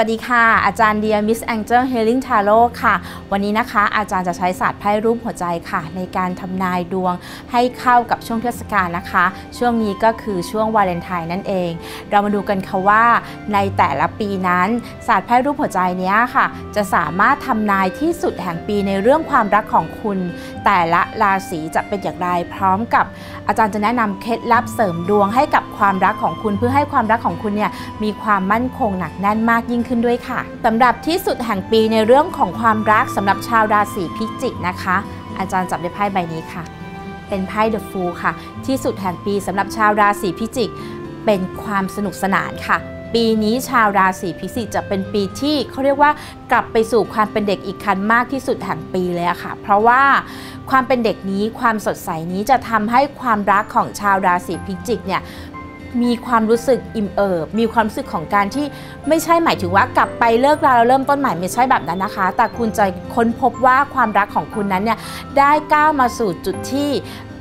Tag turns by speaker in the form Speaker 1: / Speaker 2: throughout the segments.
Speaker 1: สวัสดีค่ะ อาจารย์เดียมิสแองเจิลเฮลิงทาโร่ค่ะ วันนี้นะคะ อาจารย์จะใช้ศาสตร์ไพ่รูปหัวใจค่ะ ในการทำนายดวงให้เข้ากับช่วงเทศกาลนะคะ ช่วงนี้ก็คือช่วงวาเลนไทน์นั่นเอง เรามาดูกันค่ะว่า ในแต่ละปีนั้นศาสตร์ไพ่รูปหัวใจนี้ค่ะ จะสามารถทำนายที่สุดแห่งปีในเรื่องความรักของคุณ แต่ละราศีจะเป็นอย่างไรพร้อมกับ อาจารย์จะแนะนำเคล็ดลับเสริมดวงให้กับความรักของคุณเพื่อให้ความรักของคุณเนี่ยมีความมั่นคงหนักแน่นมากยิ่งขึ้นด้วยค่ะสำหรับที่สุดแห่งปีในเรื่องของความรักสำหรับชาวราศีพิจิกนะคะ อาจารย์จับได้ไพ่ใบนี้ค่ะ เป็นไพ่ The Fool ค่ะ ที่สุดแห่งปีสำหรับชาวราศีพิจิก เป็นความสนุกสนานค่ะปีนี้ชาวราศีพิจิกจะเป็นปีที่เขาเรียกว่ากลับไปสู่ความเป็นเด็กอีกครั้งมากที่สุดแห่งปีเลยค่ะ เพราะว่าความเป็นเด็กนี้ความสดใสนี้จะทำให้ความรักของชาวราศีพิจิกเนี่ย มีความรู้สึกอิ่มเอิบ มีความรู้สึกของการที่ไม่ใช่หมายถึงว่ากลับไปเลิกราแล้วเริ่มต้นใหม่ไม่ใช่แบบนั้นนะคะ แต่คุณจะค้นพบว่าความรักของคุณนั้นเนี่ยได้ก้าวมาสู่จุดที่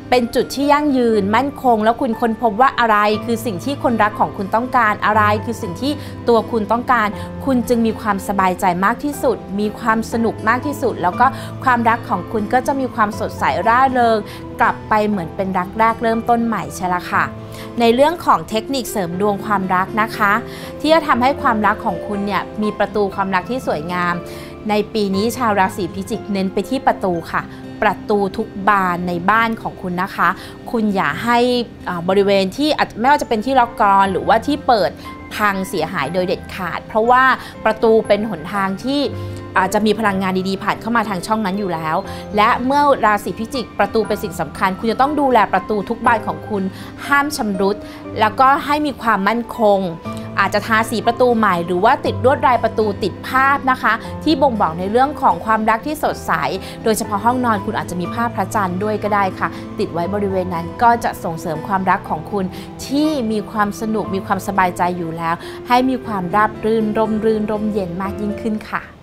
Speaker 1: เป็นจุดที่ยั่งยืนมั่นคง แล้วคุณค้นพบว่าอะไรคือสิ่งที่คนรักของคุณต้องการอะไร คือสิ่งที่ตัวคุณต้องการ คุณจึงมีความสบายใจมากที่สุด มีความสนุกมากที่สุด แล้วก็ความรักของคุณก็จะมีความสดใสร่าเริง กลับไปเหมือนเป็นรักแรกเริ่มต้นใหม่ใช่ละค่ะ ในเรื่องของเทคนิคเสริมดวงความรักนะคะ ที่จะทำให้ความรักของคุณเนี่ยมีประตูความรักที่สวยงาม ในปีนี้ชาวราศีพิจิกเน้นไปที่ประตูค่ะ ประตูทุกบานในบ้านของคุณนะคะ คุณอย่าให้บริเวณที่ไม่ว่าจะเป็นที่ล็อกกรอนหรือว่าที่เปิดพังเสียหายโดยเด็ดขาด เพราะว่าประตูเป็นหนทางที่อาจจะมีพลังงานดีๆ ผ่านเข้ามาทางช่องนั้นอยู่แล้ว และเมื่อราศีพิจิก ประตูเป็นสิ่งสำคัญ คุณจะต้องดูแลประตูทุกบานของคุณ ห้ามชำรุด แล้วก็ให้มีความมั่นคง อาจจะทาสีประตูใหม่หรือว่าติดลวดลายประตูติดภาพนะคะ ที่บ่งบอกในเรื่องของความรักที่สดใส โดยเฉพาะห้องนอนคุณอาจจะมีภาพพระจันทร์ด้วยก็ได้ค่ะ ติดไว้บริเวณนั้นก็จะส่งเสริมความรักของคุณ ที่มีความสนุกมีความสบายใจอยู่แล้ว ให้มีความราบรื่นร่มรื่นร่มเย็นมากยิ่งขึ้นค่ะ